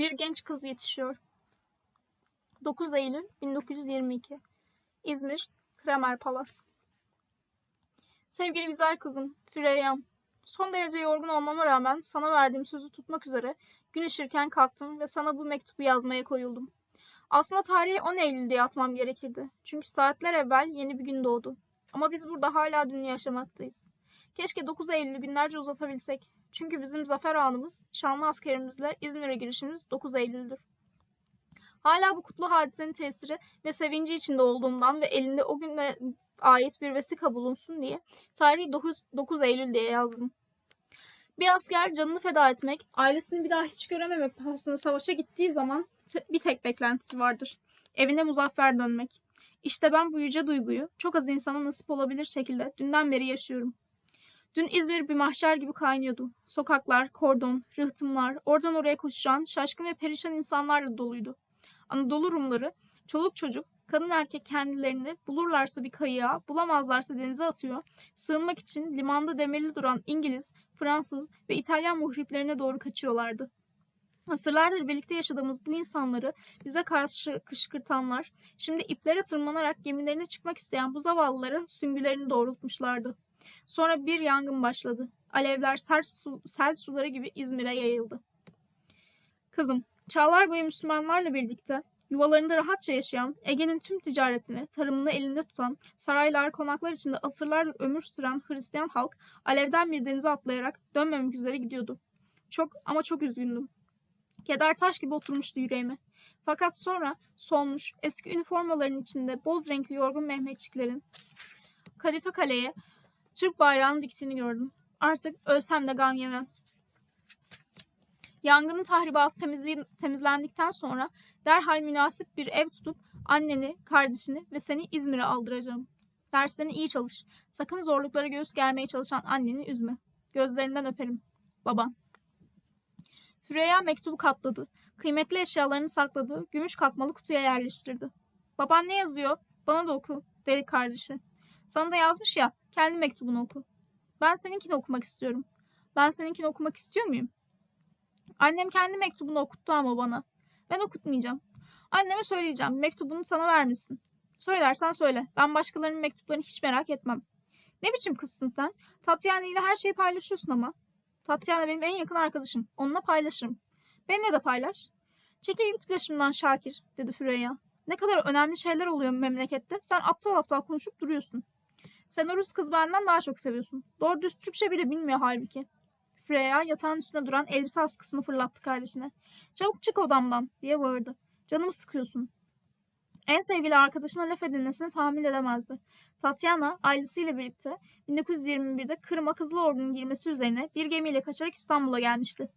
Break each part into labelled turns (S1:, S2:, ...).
S1: Bir genç kız yetişiyor. 9 Eylül 1922 İzmir, Kramer Palas Sevgili güzel kızım, Füreyya'm. Son derece yorgun olmama rağmen sana verdiğim sözü tutmak üzere gün ışırken kalktım ve sana bu mektubu yazmaya koyuldum. Aslında tarihi 10 Eylül diye atmam gerekirdi. Çünkü saatler evvel yeni bir gün doğdu. Ama biz burada hala dün yaşamaktayız. Keşke 9 Eylül'ü günlerce uzatabilsek. Çünkü bizim zafer anımız, şanlı askerimizle İzmir'e girişimiz 9 Eylül'dür. Hala bu kutlu hadisenin tesiri ve sevinci içinde olduğumdan ve elinde o güne ait bir vesika bulunsun diye tarihi 9, 9 Eylül diye yazdım. Bir asker canını feda etmek, ailesini bir daha hiç görememek pahasına savaşa gittiği zaman bir tek beklentisi vardır. Evine muzaffer dönmek. İşte ben bu yüce duyguyu çok az insana nasip olabilir şekilde dünden beri yaşıyorum. Dün İzmir bir mahşer gibi kaynıyordu. Sokaklar, kordon, rıhtımlar, oradan oraya koşuşan, şaşkın ve perişan insanlarla doluydu. Anadolu Rumları, çoluk çocuk, kadın erkek kendilerini bulurlarsa bir kayığa, bulamazlarsa denize atıyor, sığınmak için limanda demirli duran İngiliz, Fransız ve İtalyan muhriplerine doğru kaçıyorlardı. Asırlardır birlikte yaşadığımız bu insanları bize karşı kışkırtanlar, şimdi iplere tırmanarak gemilerine çıkmak isteyen bu zavallılara süngülerini doğrultmuşlardı. Sonra bir yangın başladı. Alevler sel, su, sel suları gibi İzmir'e yayıldı. Kızım, çağlar boyu Müslümanlarla birlikte yuvalarında rahatça yaşayan, Ege'nin tüm ticaretini, tarımını elinde tutan, saraylar, konaklar içinde asırlardır ömür süren Hristiyan halk alevden bir denize atlayarak dönmemek üzere gidiyordu. Çok ama çok üzgündüm. Keder taş gibi oturmuştu yüreğime. Fakat sonra solmuş, eski üniformaların içinde boz renkli yorgun Mehmetçiklerin Kadife Kale'ye Türk bayrağını diktiğini gördüm. Artık ölsem de gam yemem. Yangının tahribatı temizlendikten sonra derhal münasip bir ev tutup anneni, kardeşini ve seni İzmir'e aldıracağım. Derslerini iyi çalış. Sakın zorluklara göğüs germeye çalışan anneni üzme. Gözlerinden öperim. Baban. Füreyya mektubu katladı. Kıymetli eşyalarını sakladı. Gümüş kakmalı kutuya yerleştirdi. Baban ne yazıyor? Bana da oku. Dedi kardeşi. Sana da yazmış ya. Kendi mektubunu oku. Ben seninkini okumak istiyorum. Ben seninkini okumak istiyor muyum? Annem kendi mektubunu okuttu ama bana. Ben okutmayacağım. Anneme söyleyeceğim. Mektubunu sana vermesin. Söylersen söyle. Ben başkalarının mektuplarını hiç merak etmem. Ne biçim kızsın sen? Tatyana ile her şeyi paylaşıyorsun ama. Tatyana benim en yakın arkadaşım. Onunla paylaşırım. Benimle de paylaş. Çekil git başımdan Şakir, dedi Füreyya. Ne kadar önemli şeyler oluyor memlekette. Sen aptal aptal konuşup duruyorsun. Sen o Rus kız benden daha çok seviyorsun. Doğru düz Türkçe bile bilmiyor halbuki. Freya yatağın üstünde duran elbise askısını fırlattı kardeşine. Çabuk çık odamdan diye bağırdı. Canımı sıkıyorsun. En sevgili arkadaşına laf edilmesini tahammül edemezdi. Tatyana ailesiyle birlikte 1921'de Kırım'a Kızıl Ordu'nun girmesi üzerine bir gemiyle kaçarak İstanbul'a gelmişti.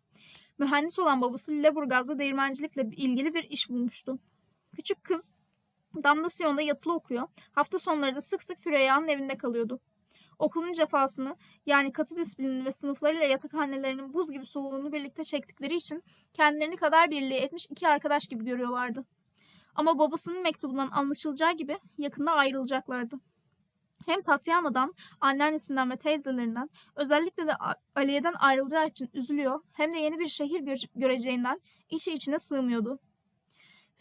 S1: Mühendis olan babası Lüleburgaz'da değirmencilikle ilgili bir iş bulmuştu. Küçük kız Damlasyon'da yatılı okuyor. Hafta sonları da sık sık Füreyya'nın evinde kalıyordu. Okulun cefasını yani katı disiplinini ve sınıflarıyla yatakhanelerinin buz gibi soğuğunu birlikte çektikleri için kendilerini kadar birliği etmiş iki arkadaş gibi görüyorlardı. Ama babasının mektubundan anlaşılacağı gibi yakında ayrılacaklardı. Hem Tatyana'dan, anneannesinden ve teyzelerinden, özellikle de Aliye'den ayrılacağı için üzülüyor, hem de yeni bir şehir gö- göreceğinden içi içine sığmıyordu.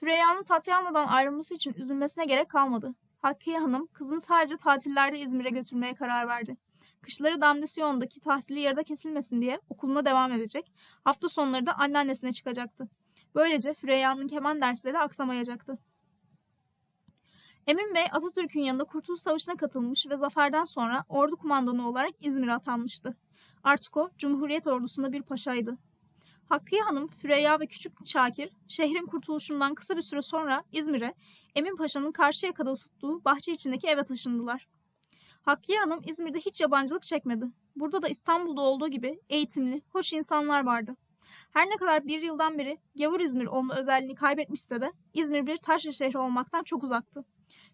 S1: Füreyya'nın Tatyana'dan ayrılması için üzülmesine gerek kalmadı. Hakkiye Hanım kızını sadece tatillerde İzmir'e götürmeye karar verdi. Kışları Damlasyon'daki tahsili yarıda kesilmesin diye okuluna devam edecek. Hafta sonları da anneannesine çıkacaktı. Böylece Füreyya'nın keman dersleri aksamayacaktı. Emin Bey Atatürk'ün yanında Kurtuluş Savaşı'na katılmış ve zaferden sonra ordu kumandanı olarak İzmir'e atanmıştı. Artık o Cumhuriyet ordusunda bir paşaydı. Hakkıye Hanım, Füreyya ve Küçük Şakir şehrin kurtuluşundan kısa bir süre sonra İzmir'e Emin Paşa'nın Karşıyaka'da tuttuğu bahçe içindeki eve taşındılar. Hakkıye Hanım İzmir'de hiç yabancılık çekmedi. Burada da İstanbul'da olduğu gibi eğitimli, hoş insanlar vardı. Her ne kadar bir yıldan beri gavur İzmir olma özelliğini kaybetmişse de İzmir bir taşra şehri olmaktan çok uzaktı.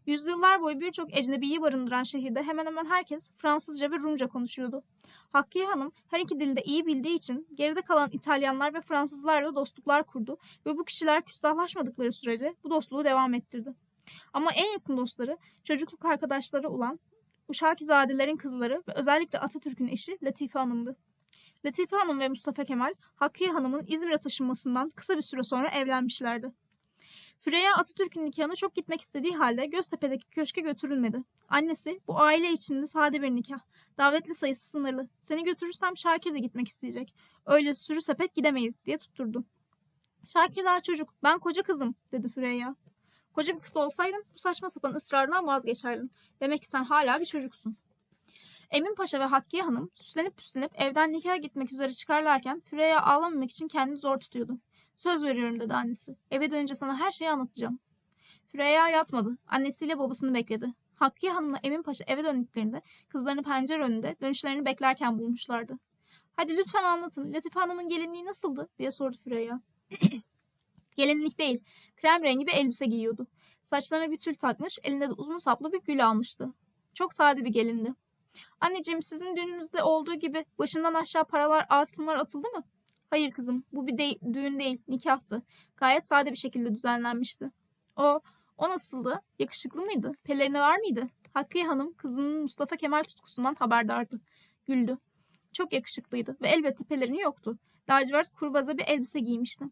S1: Yüzyıllar boyu birçok ecnebiyi barındıran şehirde hemen hemen herkes Fransızca ve Rumca konuşuyordu. Hakkıye Hanım her iki dilde iyi bildiği için geride kalan İtalyanlar ve Fransızlarla dostluklar kurdu ve bu kişiler küstahlaşmadıkları sürece bu dostluğu devam ettirdi. Ama en yakın dostları, çocukluk arkadaşları olan Uşakizadelerin kızları ve özellikle Atatürk'ün eşi Latife Hanım'dı. Latife Hanım ve Mustafa Kemal, Hakkı'ya Hanım'ın İzmir'e taşınmasından kısa bir süre sonra evlenmişlerdi. Süreyya Atatürk'ün nikahına çok gitmek istediği halde Göztepe'deki köşke götürülmedi. Annesi, bu aile içinde sade bir nikah. Davetli sayısı sınırlı. Seni götürürsem Şakir de gitmek isteyecek. Öyle sürü sepet gidemeyiz diye tutturdu. Şakir daha çocuk. Ben koca kızım dedi Süreyya. Koca bir kız olsaydın bu saçma sapan ısrarından vazgeçerdin. Demek ki sen hala bir çocuksun. Emin Paşa ve Hakkiye Hanım süslenip püslenip evden nikaha gitmek üzere çıkarlarken Süreyya ağlamamak için kendini zor tutuyordu. Söz veriyorum dedi annesi. Eve dönünce sana her şeyi anlatacağım. Süreyya yatmadı. Annesiyle babasını bekledi. Hakkiye Hanım'la Emin Paşa eve döndüklerinde kızlarını pencere önünde dönüşlerini beklerken bulmuşlardı. Hadi lütfen anlatın. Latife Hanım'ın gelinliği nasıldı? diye sordu Süreyya. Gelinlik değil. Krem rengi bir elbise giyiyordu. Saçlarına bir tül takmış, elinde de uzun saplı bir gül almıştı. Çok sade bir gelindi. Anneciğim sizin düğününüzde olduğu gibi başından aşağı paralar, altınlar atıldı mı? Hayır kızım, bu bir de- düğün değil, nikahtı. Gayet sade bir şekilde düzenlenmişti. O, o nasıldı? Yakışıklı mıydı? Pelerini var mıydı? Hakkıye Hanım kızının Mustafa Kemal tutkusundan haberdardı. Güldü. Çok yakışıklıydı ve elbette pelerini yoktu. Lacivert kurbaza bir elbise giymişti.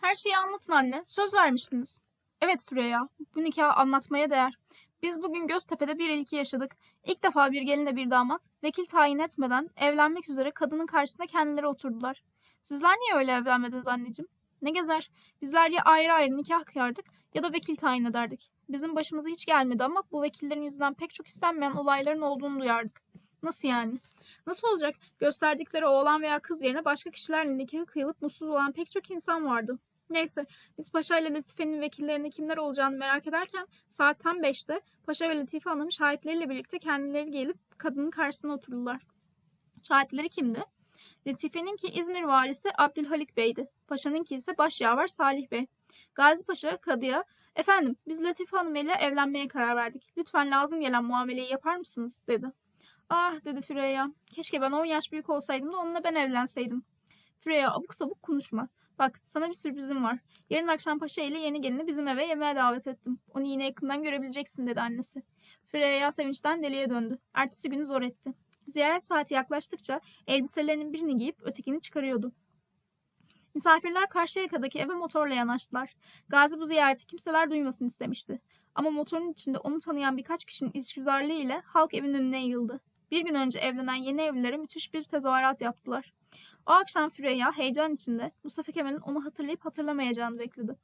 S1: Her şeyi anlatın anne. Söz vermiştiniz. Evet Süreyya, bu nikahı anlatmaya değer. Biz bugün Göztepe'de bir ilki yaşadık. İlk defa bir gelinle bir damat, vekil tayin etmeden evlenmek üzere kadının karşısında kendileri oturdular. Sizler niye öyle evlenmediniz anneciğim? Ne gezer? Bizler ya ayrı ayrı nikah kıyardık ya da vekil tayin ederdik. Bizim başımıza hiç gelmedi ama bu vekillerin yüzünden pek çok istenmeyen olayların olduğunu duyardık. Nasıl yani? Nasıl olacak? Gösterdikleri oğlan veya kız yerine başka kişilerle nikahı kıyılıp mutsuz olan pek çok insan vardı. Neyse, biz Paşa ile Latife'nin vekillerinde kimler olacağını merak ederken saat tam beşte Paşa ve Latife Hanım şahitleriyle birlikte kendileri gelip kadının karşısına oturdular. Şahitleri kimdi? Latife'ninki İzmir valisi Abdülhalik Bey'di. Paşa'nınki ise başyaver Salih Bey. Gazi Paşa kadıya, efendim biz Latife Hanım ile evlenmeye karar verdik. Lütfen lazım gelen muameleyi yapar mısınız? dedi. Ah dedi Süreyya. Keşke ben 10 yaş büyük olsaydım da onunla ben evlenseydim. Süreyya abuk sabuk konuşma. Bak sana bir sürprizim var. Yarın akşam Paşa ile yeni gelini bizim eve yemeğe davet ettim. Onu yine yakından görebileceksin dedi annesi. Süreyya sevinçten deliye döndü. Ertesi günü zor etti. Ziyaret saati yaklaştıkça elbiselerinin birini giyip ötekini çıkarıyordu. Misafirler Karşıyaka'daki eve motorla yanaştılar. Gazi bu ziyareti kimseler duymasını istemişti. Ama motorun içinde onu tanıyan birkaç kişinin işgüzarlığı ile halk evin önüne yığıldı. Bir gün önce evlenen yeni evlilere müthiş bir tezahürat yaptılar. O akşam Süreyya heyecan içinde Mustafa Kemal'in onu hatırlayıp hatırlamayacağını bekledi.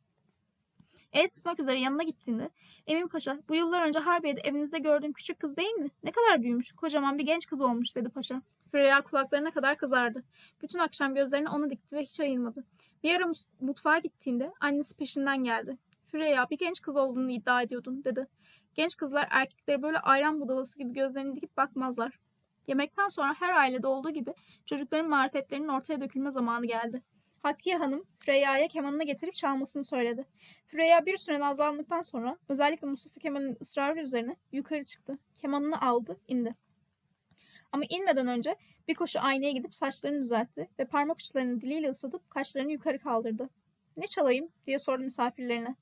S1: El sıkmak üzere yanına gittiğinde Emin Paşa bu yıllar önce Harbiye'de evinizde gördüğüm küçük kız değil mi? Ne kadar büyümüş, kocaman bir genç kız olmuş dedi paşa. Süreyya kulaklarına kadar kızardı. Bütün akşam gözlerini ona dikti ve hiç ayırmadı. Bir ara mutfağa gittiğinde annesi peşinden geldi. Süreyya bir genç kız olduğunu iddia ediyordun dedi. Genç kızlar erkekleri böyle ayran budalası gibi gözlerini dikip bakmazlar. Yemekten sonra her ailede olduğu gibi çocukların marifetlerinin ortaya dökülme zamanı geldi. Hakkiye Hanım Süreyya'ya kemanını getirip çalmasını söyledi. Süreyya bir süre nazlandıktan sonra özellikle Mustafa Kemal'in ısrarı üzerine yukarı çıktı. Kemanını aldı, indi. Ama inmeden önce bir koşu aynaya gidip saçlarını düzeltti ve parmak uçlarını diliyle ısıtıp kaşlarını yukarı kaldırdı. Ne çalayım diye sordu misafirlerine.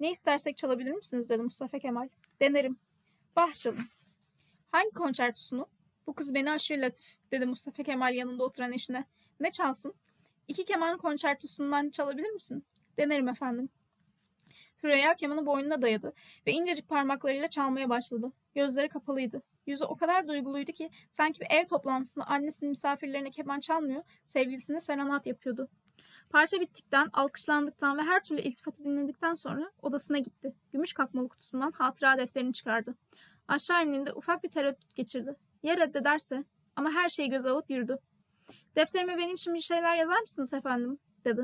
S1: Ne istersek çalabilir misiniz dedi Mustafa Kemal. Denerim. Bah çalın. Hangi konçertosunu? Bu kız beni aşıyor Latif dedi Mustafa Kemal yanında oturan eşine. Ne çalsın? İki keman konçertosundan çalabilir misin? Denerim efendim. Süreyya kemanı boynuna dayadı ve incecik parmaklarıyla çalmaya başladı. Gözleri kapalıydı. Yüzü o kadar duyguluydu ki sanki bir ev toplantısında annesinin misafirlerine keman çalmıyor, sevgilisine serenat yapıyordu. Parça bittikten, alkışlandıktan ve her türlü iltifatı dinledikten sonra odasına gitti. Gümüş kapmalı kutusundan hatıra defterini çıkardı. Aşağı indiğinde ufak bir tereddüt geçirdi. Ya reddederse? Ama her şeyi göze alıp yürüdü. Defterime benim için bir şeyler yazar mısınız efendim? dedi.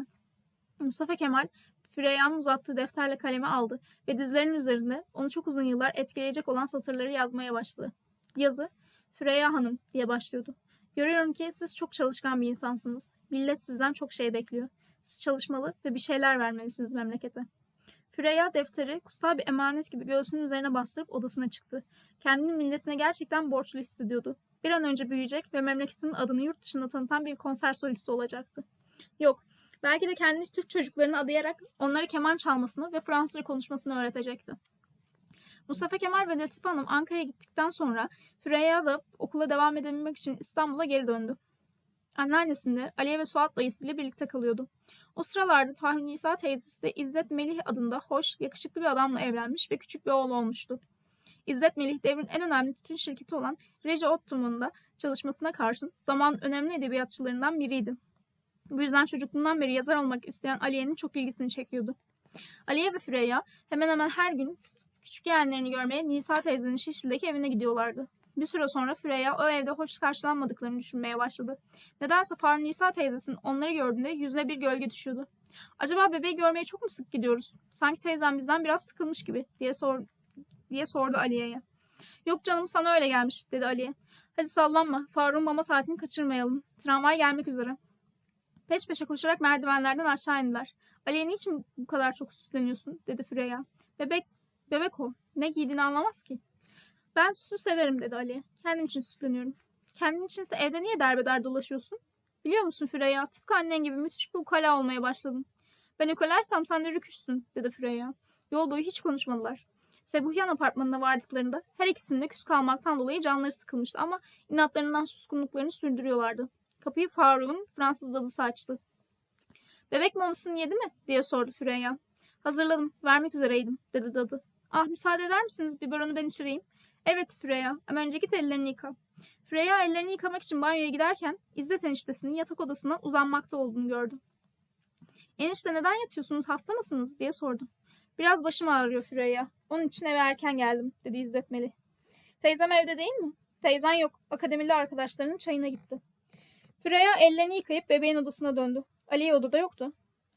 S1: Mustafa Kemal Süreyya'nın uzattığı defterle kalemi aldı ve dizlerinin üzerinde onu çok uzun yıllar etkileyecek olan satırları yazmaya başladı. Yazı, Süreyya Hanım diye başlıyordu. Görüyorum ki siz çok çalışkan bir insansınız. Millet sizden çok şey bekliyor. Siz çalışmalı ve bir şeyler vermelisiniz memlekete. Süreyya defteri kutsal bir emanet gibi göğsünün üzerine bastırıp odasına çıktı. Kendini milletine gerçekten borçlu hissediyordu. Bir an önce büyüyecek ve memleketinin adını yurt dışında tanıtan bir konser solisti olacaktı. Yok, belki de kendi Türk çocuklarını adayarak onlara keman çalmasını ve Fransızca konuşmasını öğretecekti. Mustafa Kemal ve Latife Hanım Ankara'ya gittikten sonra Süreyya da okula devam edebilmek için İstanbul'a geri döndü. Anneannesinde Aliye ve Suat dayısıyla birlikte kalıyordu. O sıralarda Fahri Nisa teyzesi de İzzet Melih adında hoş, yakışıklı bir adamla evlenmiş ve küçük bir oğlu olmuştu. İzzet Melih devrin en önemli tütün şirketi olan Reji Ottoman'da çalışmasına karşın zamanın önemli edebiyatçılarından biriydi. Bu yüzden çocukluğundan beri yazar olmak isteyen Aliye'nin çok ilgisini çekiyordu. Aliye ve Süreyya hemen hemen her gün küçük yeğenlerini görmeye Nisa teyzenin Şişli'deki evine gidiyorlardı. Bir süre sonra Süreyya o evde hoş karşılanmadıklarını düşünmeye başladı. Nedense Faruk Nisa teyzesinin onları gördüğünde yüzüne bir gölge düşüyordu. Acaba bebeği görmeye çok mu sık gidiyoruz? Sanki teyzem bizden biraz sıkılmış gibi diye sor diye sordu Aliye'ye. Yok canım sana öyle gelmiş dedi Aliye. Hadi sallanma. Faruk'un mama saatini kaçırmayalım. Tramvay gelmek üzere. Peş peşe koşarak merdivenlerden aşağı indiler. Aliye niçin bu kadar çok süsleniyorsun dedi Süreyya. Bebek, bebek o. Ne giydiğini anlamaz ki. Ben süsü severim dedi Ali. Kendim için süsleniyorum. Kendin içinse evde niye derbeder dolaşıyorsun? Biliyor musun Füreyya? Tıpkı annen gibi müthiş bir ukala olmaya başladın. Ben ukalaysam sen de rüküşsün dedi Füreyya. Yol boyu hiç konuşmadılar. Sebuhyan apartmanına vardıklarında her ikisinin de küs kalmaktan dolayı canları sıkılmıştı ama inatlarından suskunluklarını sürdürüyorlardı. Kapıyı Faruk'un Fransız dadısı açtı. Bebek mamasını yedi mi? diye sordu Füreyya. Hazırladım, vermek üzereydim dedi dadı. Ah müsaade eder misiniz? Biberonu ben içireyim. Evet Freya önce git ellerini yıka. Freya ellerini yıkamak için banyoya giderken İzzet eniştesinin yatak odasına uzanmakta olduğunu gördü. Enişte neden yatıyorsunuz hasta mısınız diye sordu. Biraz başım ağrıyor Freya. Onun için eve erken geldim dedi İzzet Melih. Teyzem evde değil mi? Teyzen yok. Akademili arkadaşlarının çayına gitti. Freya ellerini yıkayıp bebeğin odasına döndü. Aliye odada yoktu.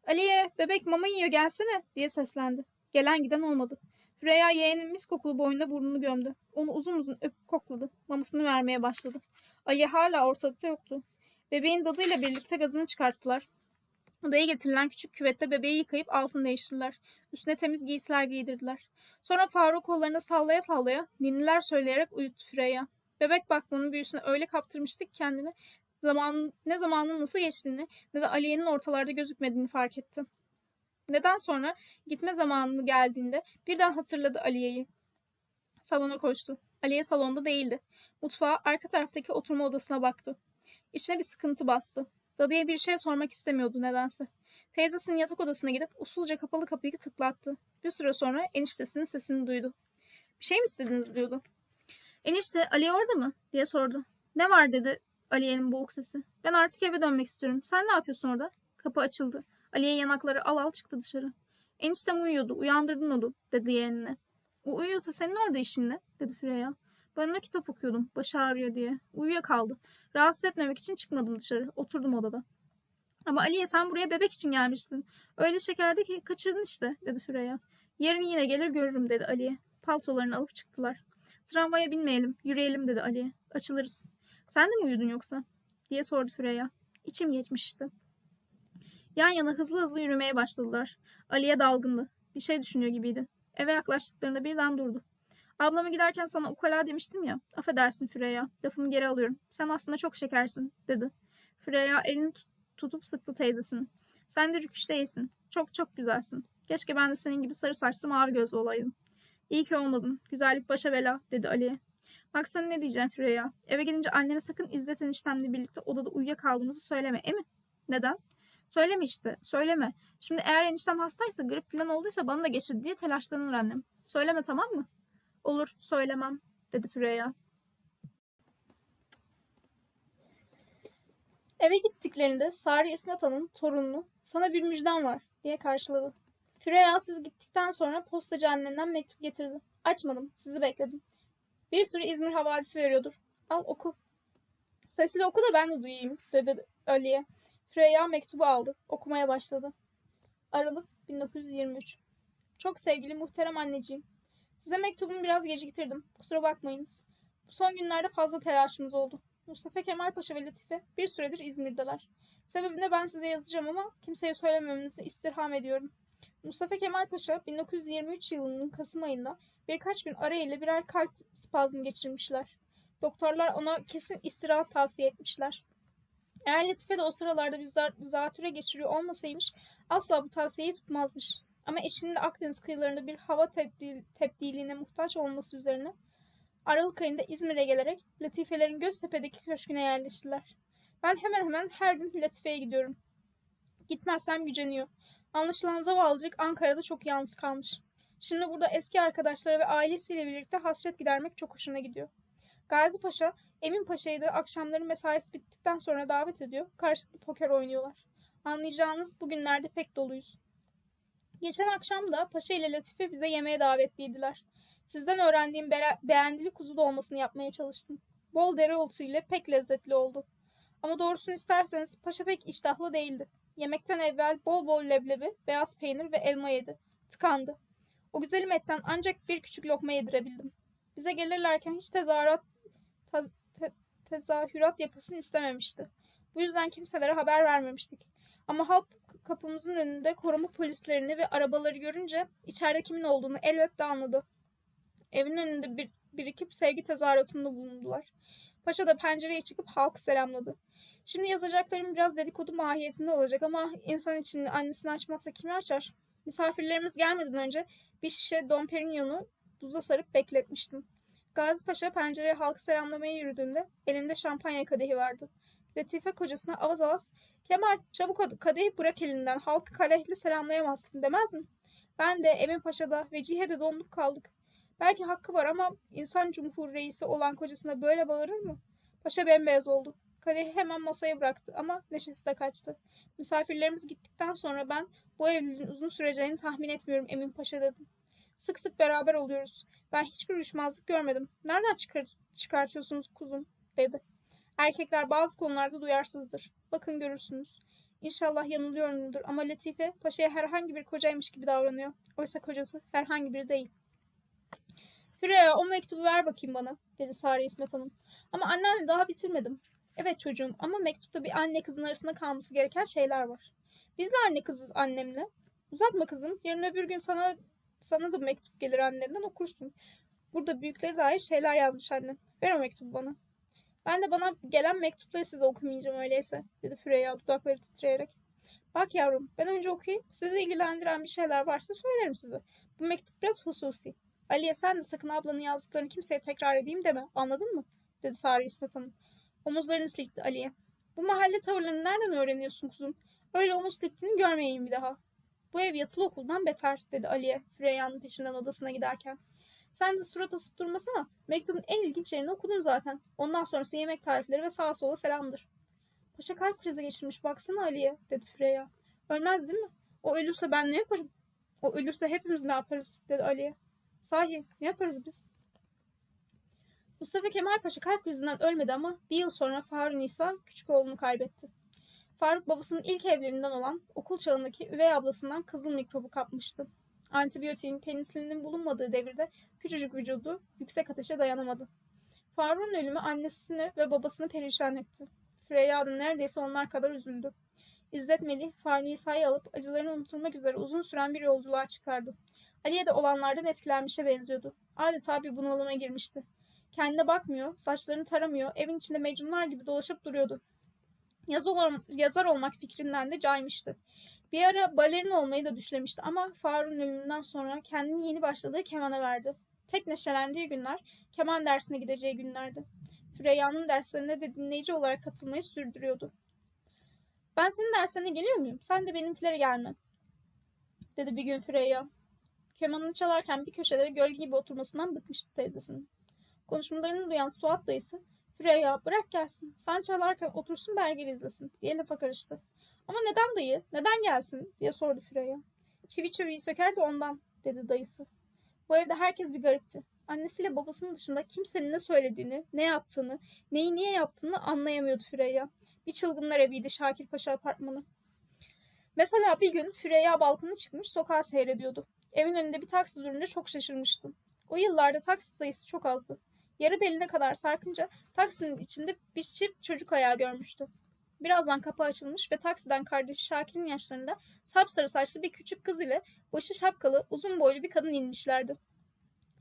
S1: Aliye bebek mama yiyor gelsene diye seslendi. Gelen giden olmadı. Freya yeğenin mis kokulu boynuna burnunu gömdü. Onu uzun uzun öpüp kokladı. Mamasını vermeye başladı. Ali hala ortalıkta yoktu. Bebeğin dadıyla birlikte gazını çıkarttılar. Odaya getirilen küçük küvette bebeği yıkayıp altını değiştirdiler. Üstüne temiz giysiler giydirdiler. Sonra Faruk kollarını sallaya sallaya ninniler söyleyerek uyuttu Freya. Bebek bakmanın büyüsüne öyle kaptırmıştı ki kendini zaman, ne zamanın nasıl geçtiğini ne de Aliye'nin ortalarda gözükmediğini fark etti. Neden sonra gitme zamanı geldiğinde birden hatırladı Aliye'yi. Salona koştu. Aliye salonda değildi. Mutfağa arka taraftaki oturma odasına baktı. İçine bir sıkıntı bastı. Dadıya bir şey sormak istemiyordu nedense. Teyzesinin yatak odasına gidip usulca kapalı kapıyı tıklattı. Bir süre sonra eniştesinin sesini duydu. Bir şey mi istediniz diyordu. Enişte Ali orada mı diye sordu. Ne var dedi Aliye'nin boğuk sesi. Ben artık eve dönmek istiyorum. Sen ne yapıyorsun orada? Kapı açıldı. Aliye yanakları al al çıktı dışarı. Eniştem uyuyordu. Uyandırdın onu dedi yeğenine. O uyuyorsa senin orada işin ne? dedi Freya. Ben ona kitap okuyordum. Başı ağrıyor diye. Uyuyakaldı. Rahatsız etmemek için çıkmadım dışarı. Oturdum odada. Ama Aliye sen buraya bebek için gelmiştin. Öyle şekerdi ki kaçırdın işte dedi Freya. Yarın yine gelir görürüm dedi Aliye. Paltolarını alıp çıktılar. Tramvaya binmeyelim, yürüyelim dedi Aliye. Açılırız. Sen de mi uyudun yoksa? diye sordu Freya. İçim geçmişti. Yan yana hızlı hızlı yürümeye başladılar. Aliye dalgındı. Bir şey düşünüyor gibiydi. Eve yaklaştıklarında birden durdu. Ablamı giderken sana ukala demiştim ya. Affedersin Freya. Lafımı geri alıyorum. Sen aslında çok şekersin dedi. Freya elini tut- tutup sıktı teyzesini. Sen de rüküş değilsin. Çok çok güzelsin. Keşke ben de senin gibi sarı saçlı mavi gözlü olaydım. İyi ki olmadın. Güzellik başa bela dedi Aliye. Bak sana ne diyeceğim Freya. Eve gidince anneme sakın İzzet eniştemle birlikte odada uyuyakaldığımızı söyleme. Emi? Neden? Söyleme işte. Söyleme. Şimdi eğer eniştem hastaysa grip falan olduysa bana da geçirdi diye telaşlanır annem. Söyleme tamam mı? Olur söylemem dedi Freya. Eve gittiklerinde Sari İsmet Han'ın torununu sana bir müjdem var diye karşıladı. Freya siz gittikten sonra postacı annenden mektup getirdi. Açmadım sizi bekledim. Bir sürü İzmir havadisi veriyordur. Al oku. Sesli oku da ben de duyayım dedi Ali'ye. Freya mektubu aldı. Okumaya başladı. Aralık 1923. Çok sevgili muhterem anneciğim. Size mektubumu biraz geciktirdim. Kusura bakmayınız. Son günlerde fazla telaşımız oldu. Mustafa Kemal Paşa ve Latife bir süredir İzmir'deler. Sebebini ben size yazacağım ama kimseye söylememenizi istirham ediyorum. Mustafa Kemal Paşa 1923 yılının Kasım ayında birkaç gün arayla birer kalp spazmı geçirmişler. Doktorlar ona kesin istirahat tavsiye etmişler. Eğer Latife de o sıralarda bir zatüre geçiriyor olmasaymış asla bu tavsiyeyi tutmazmış. Ama eşinin de Akdeniz kıyılarında bir hava tebdil, tebdiline muhtaç olması üzerine Aralık ayında İzmir'e gelerek Latifelerin Göztepe'deki köşküne yerleştiler. Ben hemen hemen her gün Latife'ye gidiyorum. Gitmezsem güceniyor. Anlaşılan zavallıcık Ankara'da çok yalnız kalmış. Şimdi burada eski arkadaşları ve ailesiyle birlikte hasret gidermek çok hoşuna gidiyor. Gazi Paşa, Emin Paşa'yı da akşamları mesaisi bittikten sonra davet ediyor. Karşılıklı poker oynuyorlar. Anlayacağınız bugünlerde pek doluyuz. Geçen akşam da Paşa ile Latife bize yemeğe davetliydiler. Sizden öğrendiğim beğendili kuzu dolmasını yapmaya çalıştım. Bol dereotu ile pek lezzetli oldu. Ama doğrusunu isterseniz paşa pek iştahlı değildi. Yemekten evvel bol bol leblebi, beyaz peynir ve elma yedi. Tıkandı. O güzelim etten ancak bir küçük lokma yedirebildim. Bize gelirlerken hiç tezahürat, tezahürat yapısını istememişti. Bu yüzden kimselere haber vermemiştik. Ama halk kapımızın önünde koruma polislerini ve arabaları görünce içeride kimin olduğunu elbette anladı. Evin önünde bir, birikip sevgi tezahüratında bulundular. Paşa da pencereye çıkıp halkı selamladı. Şimdi yazacaklarım biraz dedikodu mahiyetinde olacak ama insan için annesini açmazsa kimi açar? Misafirlerimiz gelmeden önce bir şişe Dom Perignon'u buza sarıp bekletmiştim. Gazi Paşa pencereye halkı selamlamaya yürüdüğünde elinde şampanya kadehi vardı. Latife kocasına avaz avaz Kemal çabuk kadehi bırak elinden halkı kadehli selamlayamazsın demez mi? Ben de Emin Paşa'da Vecihe de donduk kaldık. Belki hakkı var ama insan cumhur reisi olan kocasına böyle bağırır mı? Paşa bembeyaz oldu. Kadehi hemen masaya bıraktı ama neşesi de kaçtı. Misafirlerimiz gittikten sonra ben bu evliliğin uzun süreceğini tahmin etmiyorum Emin Paşa dedim. Sık sık beraber oluyoruz. Ben hiçbir uyuşmazlık görmedim. Nereden çıkar çıkartıyorsunuz kuzum? dedi. Erkekler bazı konularda duyarsızdır. Bakın görürsünüz. İnşallah yanılıyorumdur ama Latife Paşa'ya herhangi bir kocaymış gibi davranıyor. Oysa kocası herhangi biri değil. Freya o mektubu ver bakayım bana dedi Sare İsmet Hanım. Ama anneanne daha bitirmedim. Evet çocuğum ama mektupta bir anne kızın arasında kalması gereken şeyler var. Biz de anne kızız annemle. Uzatma kızım. Yarın öbür gün sana sana da mektup gelir annenden okursun. Burada büyüklere dair şeyler yazmış annen. Ver o mektubu bana. Ben de bana gelen mektupları size okumayacağım öyleyse, dedi Freya dudakları titreyerek. Bak yavrum, ben önce okuyayım, sizi ilgilendiren bir şeyler varsa söylerim size. Bu mektup biraz hususi. Aliye sen de sakın ablanın yazdıklarını kimseye tekrar edeyim deme, anladın mı? dedi Sari İsmet Hanım. Omuzlarını silkti Aliye. Bu mahalle tavırlarını nereden öğreniyorsun kuzum? Öyle omuz silktiğini görmeyeyim bir daha. Bu ev yatılı okuldan beter, dedi Aliye, Freya'nın peşinden odasına giderken. Sen de surat asıp durmasana. Mektubun en ilginç yerini okudun zaten. Ondan sonrası yemek tarifleri ve sağa sola selamdır. Paşa kalp krizi geçirmiş baksana Ali'ye dedi Freya. Ölmez değil mi? O ölürse ben ne yaparım? O ölürse hepimiz ne yaparız dedi Ali'ye. Sahi ne yaparız biz? Mustafa Kemal Paşa kalp krizinden ölmedi ama bir yıl sonra Faruk Nisa küçük oğlunu kaybetti. Faruk babasının ilk evlerinden olan okul çağındaki üvey ablasından kızıl mikrobu kapmıştı. Antibiyotiğin, penisilinin bulunmadığı devirde küçücük vücudu yüksek ateşe dayanamadı. Faruk'un ölümü annesini ve babasını perişan etti. Freya da neredeyse onlar kadar üzüldü. İzzet Melih, Faruk Nisa'yı alıp acılarını unutturmak üzere uzun süren bir yolculuğa çıkardı. Aliye de olanlardan etkilenmişe benziyordu. Adeta bir bunalıma girmişti. Kendine bakmıyor, saçlarını taramıyor, evin içinde mecnunlar gibi dolaşıp duruyordu. Yazar, olmak fikrinden de caymıştı. Bir ara balerin olmayı da düşlemişti ama Faruk'un ölümünden sonra kendini yeni başladığı kemana verdi. Tek neşelendiği günler keman dersine gideceği günlerdi. Freyya'nın derslerine de dinleyici olarak katılmayı sürdürüyordu. Ben senin derslerine geliyor muyum? Sen de benimkilere gelme. Dedi bir gün Freyya. Kemanını çalarken bir köşede gölge gibi oturmasından bıkmıştı teyzesinin. Konuşmalarını duyan Suat dayısı Freyya bırak gelsin. Sen çalarken otursun belgel izlesin diye lafa karıştı. Ama neden dayı? Neden gelsin? diye sordu Freya. Çivi çiviyi söker de ondan dedi dayısı. Bu evde herkes bir garipti. Annesiyle babasının dışında kimsenin ne söylediğini, ne yaptığını, neyi niye yaptığını anlayamıyordu Freya. Bir çılgınlar eviydi Şakir Paşa apartmanı. Mesela bir gün Freya balkona çıkmış sokağa seyrediyordu. Evin önünde bir taksi durunca çok şaşırmıştı. O yıllarda taksi sayısı çok azdı. Yarı beline kadar sarkınca taksinin içinde bir çift çocuk ayağı görmüştü. Birazdan kapı açılmış ve taksiden kardeşi Şakir'in yaşlarında sapsarı saçlı bir küçük kız ile başı şapkalı, uzun boylu bir kadın inmişlerdi.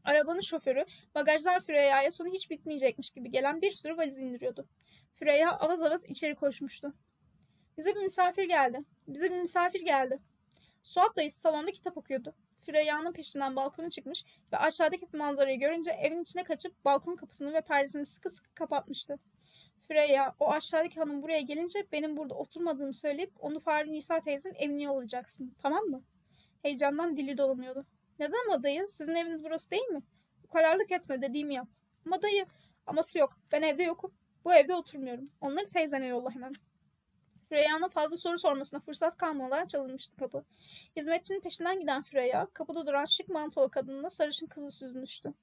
S1: Arabanın şoförü bagajlar Freyya'ya sonu hiç bitmeyecekmiş gibi gelen bir sürü valiz indiriyordu. Freyya avaz avaz içeri koşmuştu. Bize bir misafir geldi. Bize bir misafir geldi. Suat dayısı salonda kitap okuyordu. Freyya'nın peşinden balkona çıkmış ve aşağıdaki manzarayı görünce evin içine kaçıp balkon kapısını ve perdesini sıkı sıkı kapatmıştı. Süreyya, o aşağıdaki hanım buraya gelince benim burada oturmadığımı söyleyip onu Fahri Nisa teyzenin evine yollayacaksın. Tamam mı? Heyecandan dili dolanıyordu. Neden ama dayı? Sizin eviniz burası değil mi? Ukalarlık etme dediğimi yap. Ama dayı, aması yok. Ben evde yokum. Bu evde oturmuyorum. Onları teyzene yolla hemen. Süreyya'nın fazla soru sormasına fırsat kalmadan çalınmıştı kapı. Hizmetçinin peşinden giden Süreyya, kapıda duran şık mantolu kadınla sarışın kızı süzmüştü.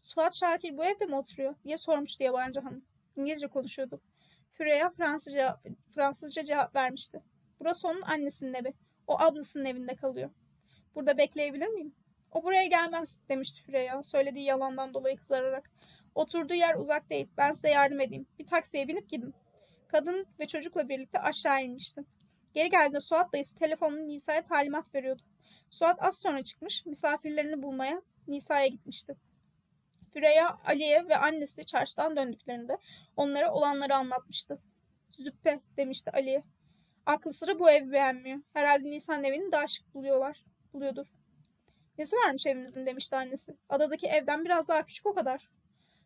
S1: Suat Şakir bu evde mi oturuyor diye sormuştu yabancı hanım. İngilizce konuşuyordu. Süreyya Fransızca, Fransızca cevap vermişti. Burası onun annesinin evi. O ablasının evinde kalıyor. Burada bekleyebilir miyim? O buraya gelmez demişti Süreyya söylediği yalandan dolayı kızararak. Oturduğu yer uzak değil. Ben size yardım edeyim. Bir taksiye binip gidin. Kadın ve çocukla birlikte aşağı inmişti. Geri geldiğinde Suat dayısı telefonunu Nisa'ya talimat veriyordu. Suat az sonra çıkmış, misafirlerini bulmaya Nisa'ya gitmişti. Füreya, Aliye ve annesi çarşıdan döndüklerinde onlara olanları anlatmıştı. Züppe demişti Aliye. Aklı sıra bu evi beğenmiyor. Herhalde Nisan evini daha şık buluyorlar. Buluyordur. Nesi varmış evimizin demişti annesi. Adadaki evden biraz daha küçük o kadar.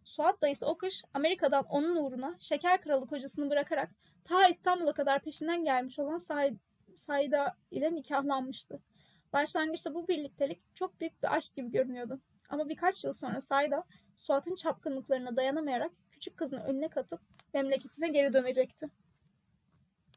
S1: Suat dayısı o kış Amerika'dan onun uğruna şeker kralı kocasını bırakarak ta İstanbul'a kadar peşinden gelmiş olan Say- Sayda ile nikahlanmıştı. Başlangıçta bu birliktelik çok büyük bir aşk gibi görünüyordu. Ama birkaç yıl sonra Sayda Suat'ın çapkınlıklarına dayanamayarak küçük kızını önüne katıp memleketine geri dönecekti.